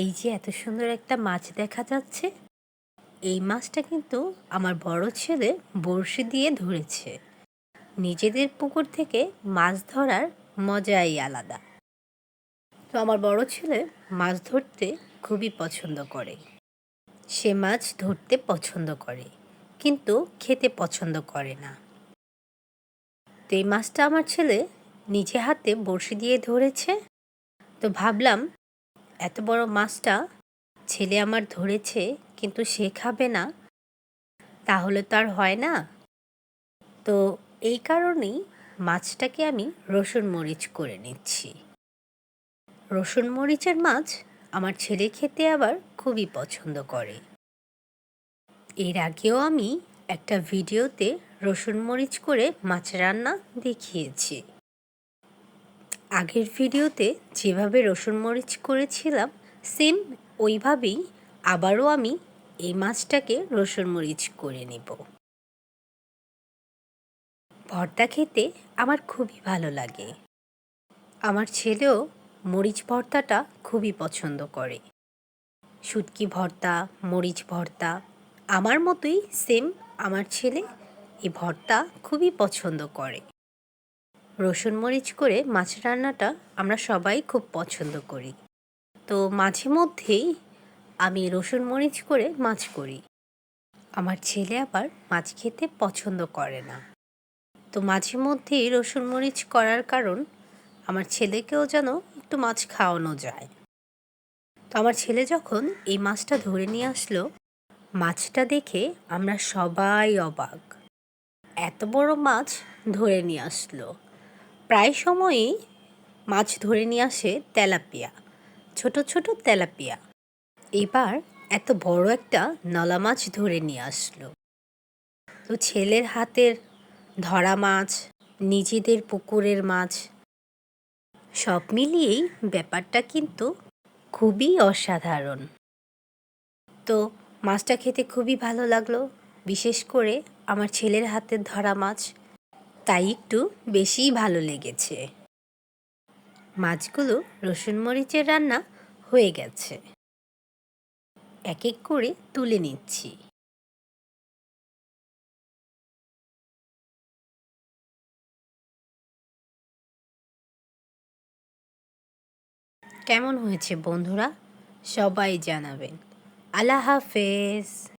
এই যে এত সুন্দর একটা মাছ দেখা যাচ্ছে, এই মাছটা কিন্তু আমার বড় ছেলে বড়শি দিয়ে ধরেছে। নিজেদের পুকুর থেকে মাছ ধরার মজাই আলাদা। তো আমার বড় ছেলে মাছ ধরতে খুবই পছন্দ করে। সে মাছ ধরতে পছন্দ করে, কিন্তু খেতে পছন্দ করে না। তো এই মাছটা আমার ছেলে নিজে হাতে বড়শি দিয়ে ধরেছে। তো ভাবলাম এত বড় মাছটা ছেলে আমার ধরেছে, কিন্তু সে খাবে না। তাহলে তো আর হয় না। তো এই কারণেই মাছটাকে আমি রসুন মরিচ করে নিচ্ছি। রসুন মরিচের মাছ আমার ছেলে খেতে আবার খুবই পছন্দ করে। এর আগেও আমি একটা ভিডিওতে রসুন মরিচ করে মাছ রান্না দেখিয়েছি। আগের ভিডিওতে যেভাবে রসুন মরিচ করেছিলাম, সেম ওইভাবেই আবারও আমি এই মাছটাকে রসুন মরিচ করে নেব। ভর্তা খেতে আমার খুবই ভালো লাগে। আমার ছেলেও মরিচ ভর্তাটা খুবই পছন্দ করে। শুটকি ভর্তা, মরিচ ভর্তা, আমার মতোই সেম আমার ছেলে এই ভর্তা খুবই পছন্দ করে। রসুন মরিচ করে মাছ রান্নাটা আমরা সবাই খুব পছন্দ করি। তো মাঝে মধ্যেই আমি রসুন মরিচ করে মাছ করি। আমার ছেলে আবার মাছ খেতে পছন্দ করে না। তো মাঝে মধ্যেই রসুন মরিচ করার কারণ আমার ছেলেকেও যেন একটু মাছ খাওয়ানো যায়। তো আমার ছেলে যখন এই মাছটা ধরে নিয়ে আসলো, মাছটা দেখে আমরা সবাই অবাক। এত বড় মাছ ধরে নিয়ে আসলো। প্রায় সময়ই মাছ ধরে নিয়ে আসে তেলাপিয়া, ছোট ছোট তেলাপিয়া। এবার এত বড় একটা নলা মাছ ধরে নিয়ে আসলো। তো ছেলের হাতের ধরা মাছ, নিজেদের পুকুরের মাছ, সব মিলিয়েই ব্যাপারটা কিন্তু খুবই অসাধারণ। তো মাছটা খেতে খুবই ভালো লাগল। বিশেষ করে আমার ছেলের হাতের ধরা মাছ তাই একটু বেশিই ভালো লেগেছে। মাছগুলো রসুন মরিচের রান্না হয়ে গেছে। এক এক করে তুলে নিচ্ছি। কেমন হয়েছে বন্ধুরা? সবাই জানাবেন। আল্লাহ হাফেজ।